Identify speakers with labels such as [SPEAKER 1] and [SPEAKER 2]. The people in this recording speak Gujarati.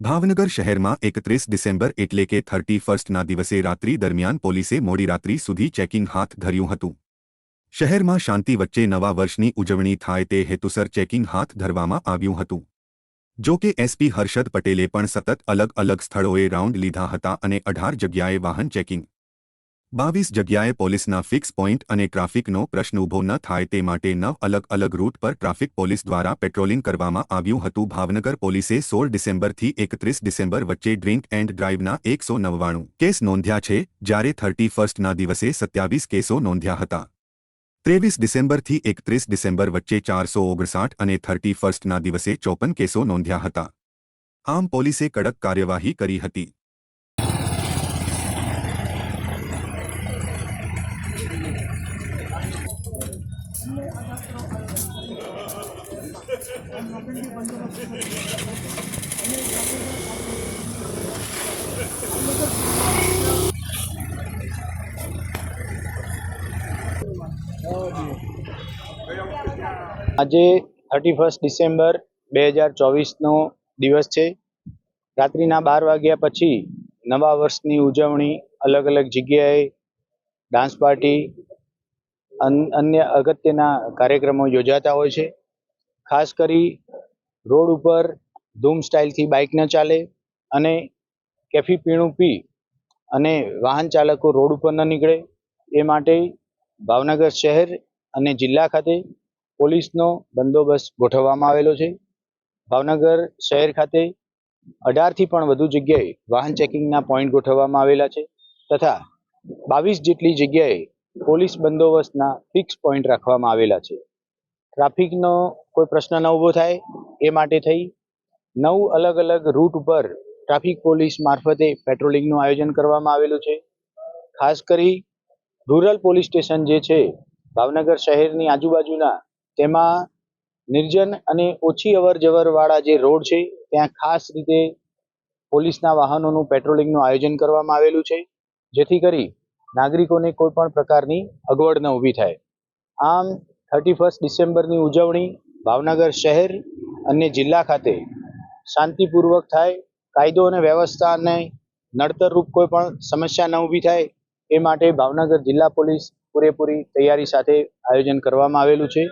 [SPEAKER 1] ભાવનગર શહેરમાં એકત્રીસ ડિસેમ્બર એટલે કે થર્ટી ફર્સ્ટના દિવસે રાત્રિ દરમિયાન પોલીસે મોડી રાત્રિ સુધી ચેકિંગ હાથ ધર્યું હતું. શહેરમાં શાંતિ વચ્ચે નવા વર્ષની ઉજવણી થાય તે હેતુસર ચેકિંગ હાથ ધરવામાં આવ્યું હતું. જો કે એસપી હર્ષદ પટેલે પણ સતત અલગ અલગ સ્થળોએ રાઉન્ડ લીધા હતા અને અઢાર જગ્યાએ વાહન ચેકિંગ બાવીસ જગ્યાએ પોલીસના ફિક્સ પોઈન્ટ અને ટ્રાફિકનો પ્રશ્ન ઊભો ન થાય તે માટે નવ અલગ અલગ રૂટ પર ટ્રાફિક પોલીસ દ્વારા પેટ્રોલિંગ કરવામાં આવ્યું હતું. ભાવનગર પોલીસે સોળ ડિસેમ્બરથી એકત્રીસ ડિસેમ્બર વચ્ચે ડ્રિંક એન્ડ ડ્રાઇવના એકસો નવ્વાણું કેસ નોંધ્યા છે, જ્યારે થર્ટી ફર્સ્ટના દિવસે સત્યાવીસ કેસો નોંધ્યા હતા. ત્રેવીસ ડિસેમ્બરથી એકત્રીસ ડિસેમ્બર વચ્ચે ચારસો ઓગણસાઠ અને થર્ટી ફર્સ્ટના દિવસે ચોપન કેસો નોંધ્યા હતા. આમ પોલીસે કડક કાર્યવાહી કરી હતી.
[SPEAKER 2] આજે થર્ટી ફર્સ્ટ ડિસેમ્બર બે હજાર ચોવીસનો દિવસ છે. રાત્રિના બાર વાગ્યા પછી નવા વર્ષની ઉજવણી અલગ અલગ જગ્યાએ ડાન્સ પાર્ટી અન્ય અગત્યના કાર્યક્રમો યોજાતા હોય છે. ખાસ કરી રોડ ઉપર ધૂમ સ્ટાઇલથી બાઇક ન ચાલે અને કેફી પીણું પી અને વાહન ચાલકો રોડ ઉપર ન નીકળે એ માટે ભાવનગર શહેર અને જિલ્લા ખાતે પોલીસનો બંદોબસ્ત ગોઠવવામાં આવેલો છે. ભાવનગર શહેર ખાતે અઢારથી પણ વધુ જગ્યાએ વાહન ચેકિંગના પોઈન્ટ ગોઠવવામાં આવેલા છે તથા બાવીસ જેટલી જગ્યાએ પોલીસ બંદોબસ્તના ફિક્સ પોઈન્ટ રાખવામાં આવેલા છે. ટ્રાફિકનો કોઈ પ્રશ્ન ન ઊભો થાય, એ માટે થઈ નવ અલગ અલગ રૂટ ઉપર ટ્રાફિક પોલીસ મારફતે પેટ્રોલિંગનું આયોજન કરવામાં આવેલું છે. ખાસ કરી રૂરલ પોલીસ સ્ટેશન જે છે, ભાવનગર શહેરની આજુબાજુના, તેમાં નિર્જન અને ઓછી અવર જવરવાળા જે રોડ છે, ત્યાં ખાસ રીતે પોલીસના વાહનોનું પેટ્રોલિંગનું આયોજન કરવામાં આવેલું છે. જેથી કરી નાગરિકોને કોઈ પણ પ્રકારની અગવડ ન ઊભી થાય. આમ થર્ટી ફર્સ્ટ ડિસેમ્બરની ઉજવણી ભાવનગર શહેર અને જિલ્લા ખાતે શાંતિપૂર્વક થાય. કાયદો અને વ્યવસ્થાને નડતરરૂપ કોઈ પણ સમસ્યા ન ઊભી થાય એ માટે ભાવનગર જિલ્લા પોલીસ પૂરેપૂરી તૈયારી સાથે આયોજન કરવામાં આવેલું છે.